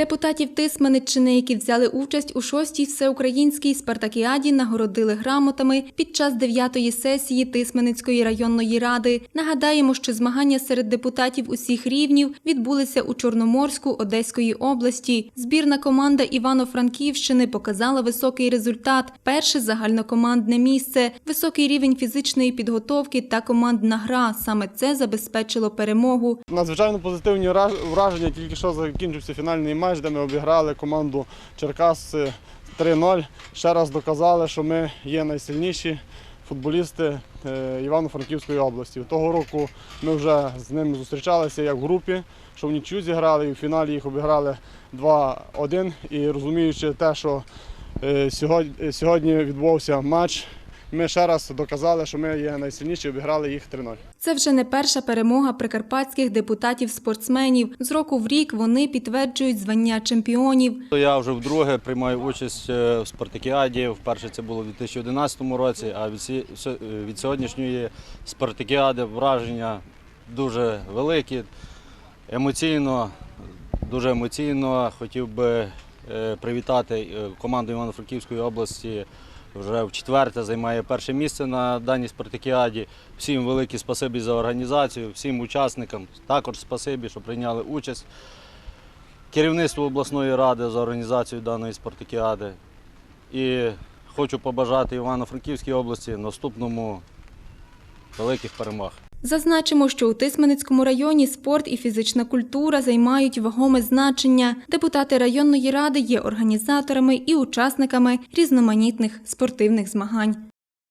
Депутатів Тисмениччини, які взяли участь у шостій всеукраїнській спартакіаді, нагородили грамотами під час дев'ятої сесії Тисменицької районної ради. Нагадаємо, що змагання серед депутатів усіх рівнів відбулися у Чорноморську Одеської області. Збірна команда Івано-Франківщини показала високий результат: перше загальнокомандне місце, високий рівень фізичної підготовки та командна гра. Саме це забезпечило перемогу. Надзвичайно позитивні враж- враження. Тільки що закінчився фінальний матч, де ми обіграли команду Черкас е, 3-0. Ще раз доказали, що ми є найсильніші футболісти е, Івано-Франківської області. Того року ми вже з ними зустрічалися як в групі, що в нічю зіграли, і в фіналі їх обіграли 2-1. І розуміючи те, що е, сьогодні, відбувався матч, ми ще раз доказали, що ми є найсильніші, обіграли їх 3-0. Це вже не перша перемога прикарпатських депутатів-спортсменів. З року в рік вони підтверджують звання чемпіонів. Я вже вдруге приймаю участь е, в спартакіаді. Вперше це було у 2011 році, а від, е, сьогоднішньої спартакіади враження дуже великі. Емоційно, дуже емоційно. Хотів би е, привітати команду Івано-Франківської області. Вже в четверте займає перше місце на даній спартакіаді. Всім велике спасибі за організацію, всім учасникам також спасибі, що прийняли участь керівництву обласної ради за організацію даної спартакіади. І хочу побажати Івано-Франківській області наступному великих перемог. Зазначимо, що у Тисменецькому районі спорт і фізична культура займають вагоме значення. Депутати районної ради є організаторами і учасниками різноманітних спортивних змагань.